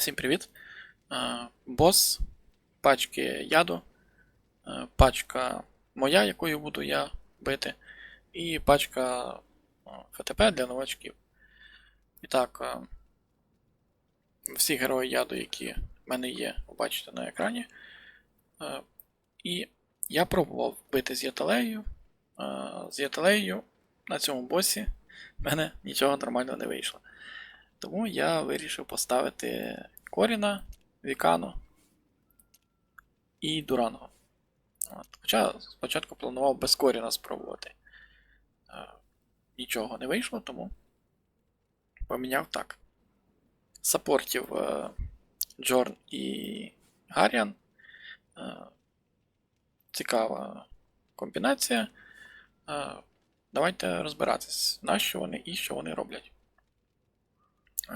Всім привіт. Е, Бос, пачки яду, е, пачка моя, якою буду я бити, і пачка е, ФТП для новачків. І так, всі герої яду, які в мене є, бачите на екрані. І я пробував бити з яталеєю. Е, З яталеєю на цьому босі в мене нічого нормально не вийшло. Тому я вирішив поставити Коріна, Вікану і Дуранго. От. Хоча спочатку планував без Коріна спробувати. Е, Нічого не вийшло, тому поміняв так. Сапортів е, Джорн і Гарріан. Е, Цікава комбінація. Давайте розбиратись, на що вони і що вони роблять.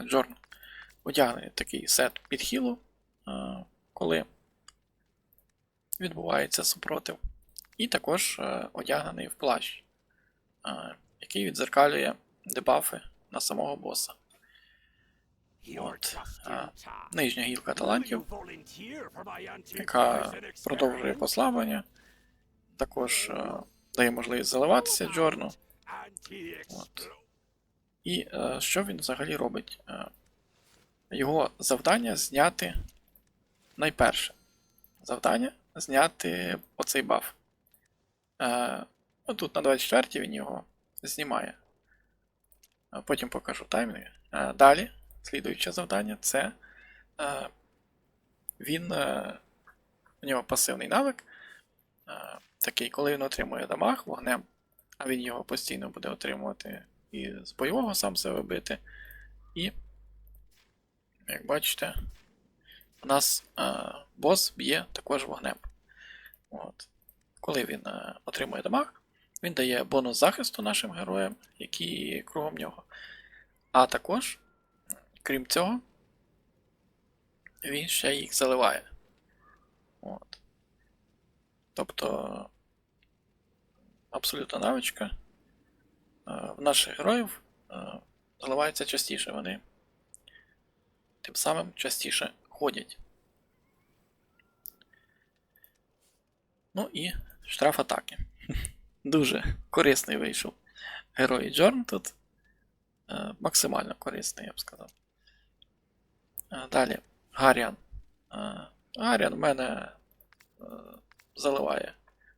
Джорн одягнений такий сет підхилу, е, коли відбувається супротив. І також е, одягнений в плащ, е, який відзеркалює дебафи на самого боса. От, Нижня гілка талантів, яка продовжує послаблення, також дає можливість заливатися Джорну. От. І що він взагалі робить? Е, його завдання зняти найперше. Завдання зняти оцей баф. Е, ну, тут на 24 він його знімає. Потім покажу таймінги. Е, далі, слідуюче завдання це е, він. Е, у нього пасивний навик. Е, такий, коли він отримує дамаг вогнем, а він його постійно буде отримувати і з бойового сам себе бити. І, як бачите, у нас е, бос б'є також вогнем. От. Коли він е, отримує дамаг, він дає бонус захисту нашим героям, які кругом нього. А також, крім цього, він ще їх заливає. От. Тобто абсолютна навичка. Е, В наших героїв е, заливаються частіше, вони тим самим частіше ходять. Ну і штраф атаки. Дуже корисний вийшов герой Джорн тут. Е, Максимально корисний, я б сказав. Е, Далі Гарріан. Е, Гарріан в мене заливає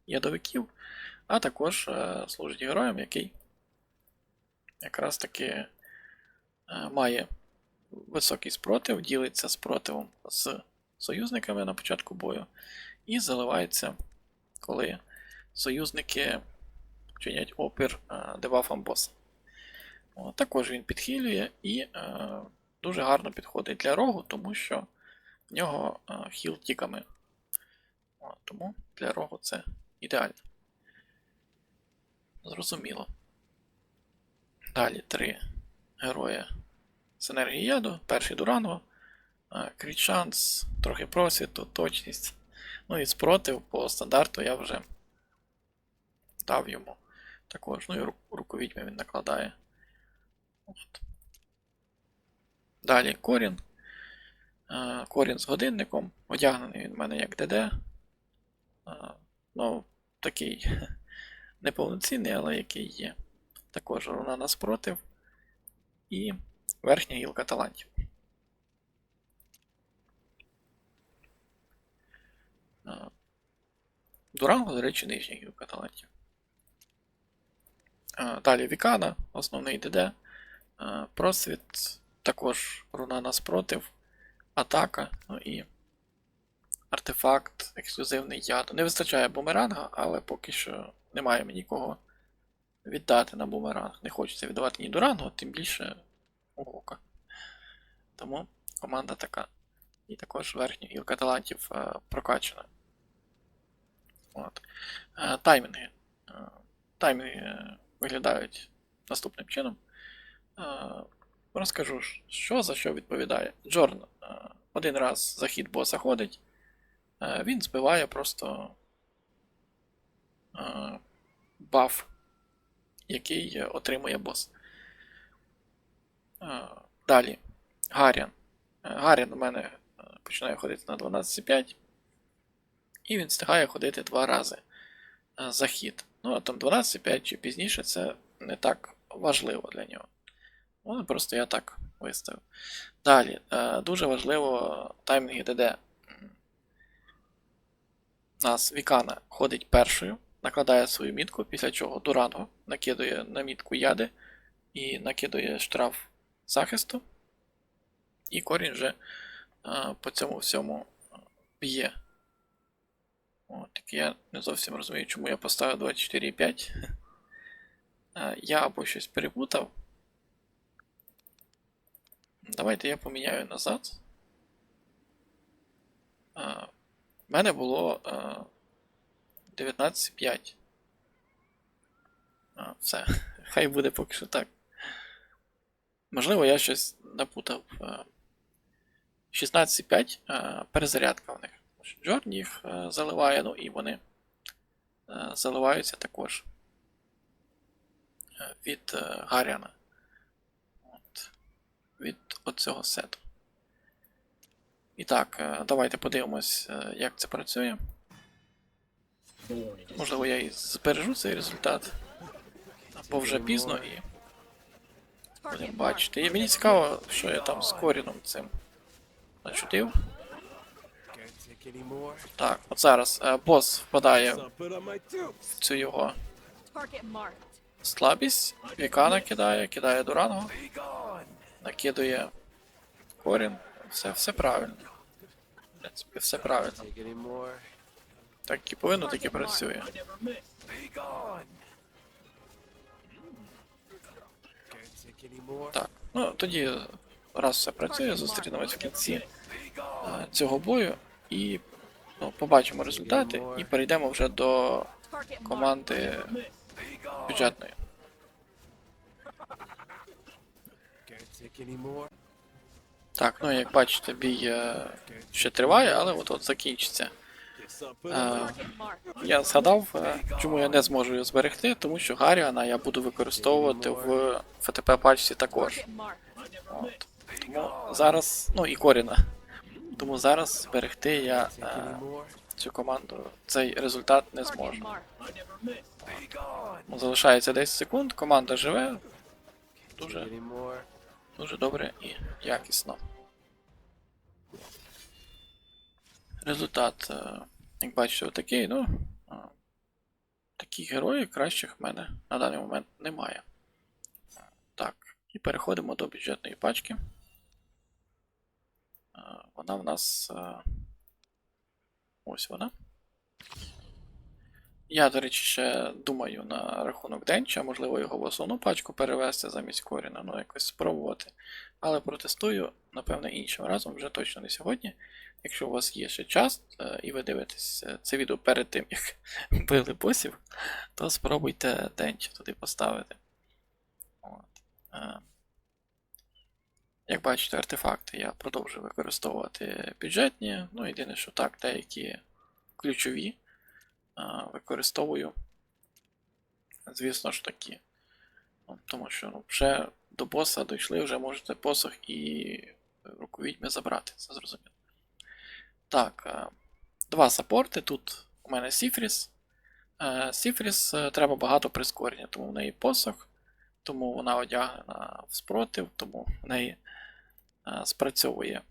ядовиків, а також служить героєм, який якраз таки має високий спротив, ділиться спротивом з союзниками на початку бою, і заливається, коли союзники чинять опір е, дебафам боса. Також він підхилює і е, дуже гарно підходить для рогу, тому що в нього е, хіл тіками. Тому для рогу це ідеально. Зрозуміло. Далі три герої з енергії яду. Перший Дуранго, кріт шанс, трохи просвіту, точність. Ну і спротив по стандарту я вже дав йому також. Ну і ру- руку відьми він накладає. От. Далі корін. Корін з годинником. Одягнений він в мене як ДД. Ну, такий неповноцінний, але який є. Також руна на спротив. І верхня гілка талантів. Дуранго, до речі, нижня гілка талантів. Далі Вікана, основний ДД. Просвіт, також руна на спротив, атака, ну і артефакт, ексклюзивний яд. Не вистачає бумеранга, але поки що немає мені кого віддати на бумеранг. Не хочеться віддавати ні Дурангу, тим більше Ока. Тому команда така. І також верхня гілка талантів е, прокачана. От. Е, таймінги. Е, таймінги виглядають наступним чином. Розкажу, що за що відповідає. Джорн один раз за хід боса ходить, він збиває просто баф, який отримує бос. Е, Далі. Гарріан. Гаррін у мене е, починає ходити на 12,5. І він встигає ходити два рази е, за хід. Ну, а там 12,5 чи пізніше це не так важливо для нього. Ну, просто я так виставив. Далі, е, дуже важливо таймінги ДД. У нас Вікана ходить першою, накладає свою мітку, після чого Дуранго накидує на мітку яди і накидує штраф захисту. І корінь вже по цьому всьому б'є. Тільки я не зовсім розумію, чому я поставив 24,5. Е, Я або щось перепутав. Давайте я поміняю назад. У мене було е, 19,5. Все. Хай буде поки що так. Можливо, я щось напутав. Е, 16,5 е, перезарядка в них. Джорн їх е, заливає, ну і вони е, заливаються також е, від е, Гаріана. От. Від оцього сету. І так, е, давайте подивимось, е, як це працює. Можливо, я і збережу цей результат. Або вже пізно і будемо бачити. І мені цікаво, що я там з Коріном цим more. Так, от зараз е, бос впадає в цю його слабість. Вікана кидає, кидає Дуранго, накидує Корін. Все, все правильно. В принципі, все правильно. Так і повинно, так і працює. Так, ну тоді, раз все працює, зустрінемось в кінці е, цього бою і ну, побачимо результати і перейдемо вже до команди бюджетної. Так, ну як бачите, бій е, ще триває, але от от закінчиться. Е, Я згадав, е, чому я не зможу його зберегти, тому що Гаріана я буду використовувати в ФТП пачці також. От. Тому зараз, ну і Коріна. Тому зараз зберегти я е, цю команду, цей результат не зможу. Ну, Залишається 10 секунд, команда живе дуже, дуже добре і якісно. Результат, е, як бачите, отакий, ну. Таких героїв кращих в мене на даний момент немає. Так, і переходимо до бюджетної пачки. Вона в нас. Ось вона. Я, до речі, ще думаю на рахунок Денча, можливо, його в основну пачку перевести замість Коріна, ну якось спробувати. Але протестую, напевне, іншим разом, вже точно не сьогодні. Якщо у вас є ще час, е, і ви дивитесь е, це відео перед тим, як били босів, то спробуйте Денча туди поставити. От. Е, Як бачите, артефакти я продовжую використовувати бюджетні. Ну, єдине, що так, деякі ключові використовую. Звісно ж таки. Ну, Тому що ну, вже до боса дійшли, вже можете посох і руку відьми забрати, це зрозуміло. Так, два саппорти. Тут у мене Сіфріс. Е, Сіфріс е, треба багато прискорення, тому в неї посох, тому вона одягнена в спротив, тому в неї е, спрацьовує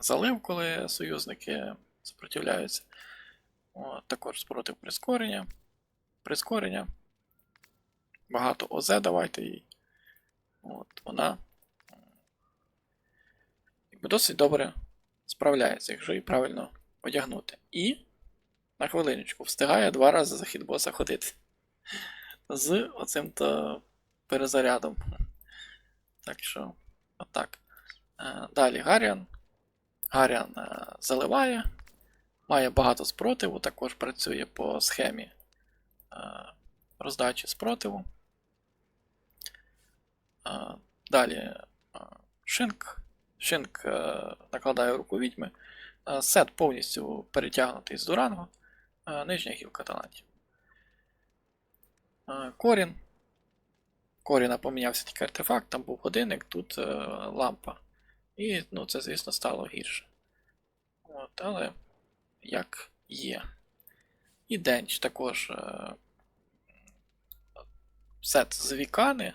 залив, коли союзники сопротивляються. Також спротив прискорення. Прискорення. Багато ОЗ давайте їй. От, вона досить добре справляється, якщо її правильно одягнути. І на хвилиночку встигає два рази за хід боса ходити. З оцим то перезарядом. Так що, отак. Е, Далі Гаріан. Гаріан е, заливає. Має багато спротиву, також працює по схемі е, роздачі спротиву. Е, Далі е, Шинк. Шинк накладає руку відьми. Сет повністю перетягнутий з Дуранго. Нижня гілка талантів. Корін. Коріна помінявся тільки артефакт, там був годинник, тут лампа. І, ну, це, звісно, стало гірше. От, але як є. І денч також е, сет з вікани,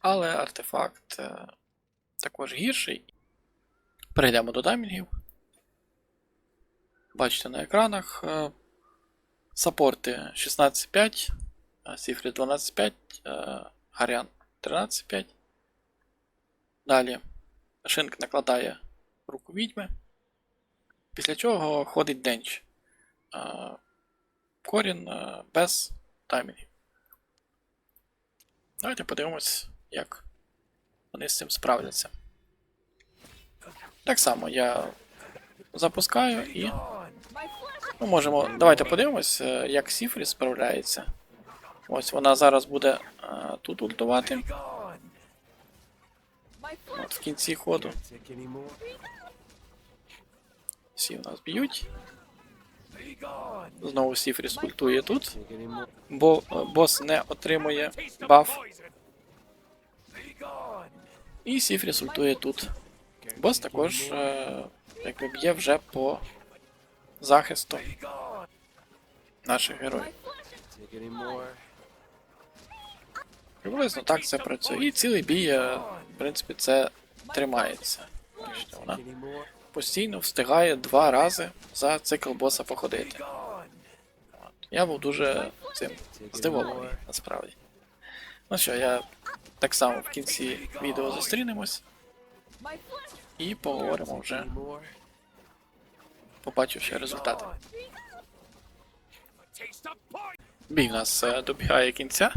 але артефакт е, також гірший. Перейдемо до таймінгів. Бачите на екранах. е, Саппорти 16.5, е, Сіфрі 12.5, е, Гарян 13.5. Далі Шинк накладає руку відьми. Після чого ходить денч. Е, Корін е, без таймінгів. Давайте подивимось, як вони з цим справляться. Так само я запускаю і. My. Ну, можемо. Давайте подивимось, е, як Сіфрі справляється. Ось вона зараз буде е, тут ультувати. От в кінці ходу. Всі в нас б'ють. Знову Сіфрі скультує тут, бо е, бос не отримує баф. І Сіфрі сультує тут. Бос також е, якби б'є вже по захисту наших героїв. Приблизно так це працює. І цілий бій, е, в принципі, це тримається. Постійно встигає два рази за цикл боса походити. Я був дуже цим здивований, насправді. Ну що, я так само в кінці відео зустрінемось і поговоримо вже, побачивши результати. Бій в нас е, добігає кінця.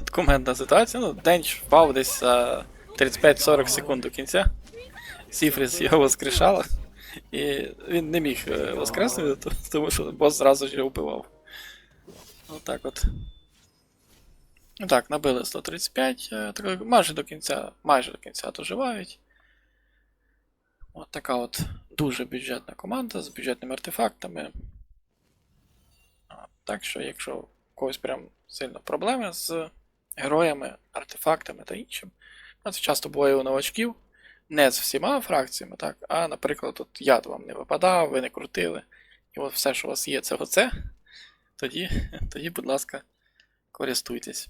Документна ситуація. Ну, Денч впав десь за 35-40 секунд до кінця. Сіфріс його воскрешала. І він не міг е, воскреснути, тому що бос зразу ж його вбивав. Отак от. Ну так, набили 135, е, майже до кінця, майже до кінця доживають. От така от дуже бюджетна команда з бюджетними артефактами. Так що, якщо у когось прям сильно проблеми з героями, артефактами та іншим, ну, це часто буває у новачків, не з всіма фракціями, так, а, наприклад, от яд вам не випадав, ви не крутили, і от все, що у вас є, це оце, тоді, тоді, будь ласка, користуйтесь.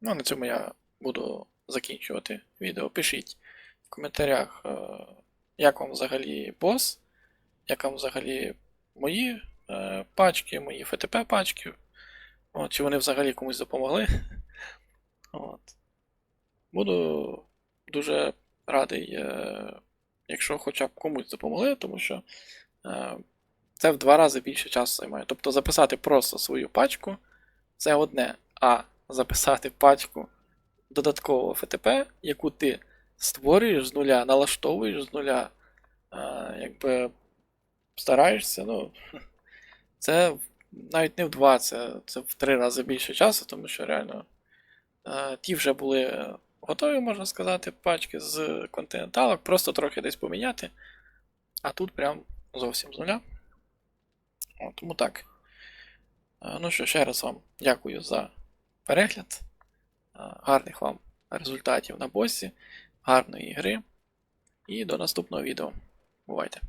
Ну, на цьому я буду закінчувати відео. Пишіть в коментарях, е, як вам взагалі бос, як вам взагалі мої е, пачки, мої ФТП пачки. От, чи вони взагалі комусь допомогли. От. Буду дуже радий, е, якщо хоча б комусь допомогли, тому що е, це в два рази більше часу займає. Тобто записати просто свою пачку це одне, а записати пачку додаткового ФТП, яку ти створюєш з нуля, налаштовуєш з нуля, е, якби стараєшся, ну. Це навіть не в два, це, це в три рази більше часу, тому що реально ті вже були готові, можна сказати, пачки з континенталок, просто трохи десь поміняти. А тут прям зовсім з нуля. О, тому так. Е, ну що, ще раз вам дякую за перегляд. Е, гарних вам результатів на босі, гарної гри. І до наступного відео. Бувайте!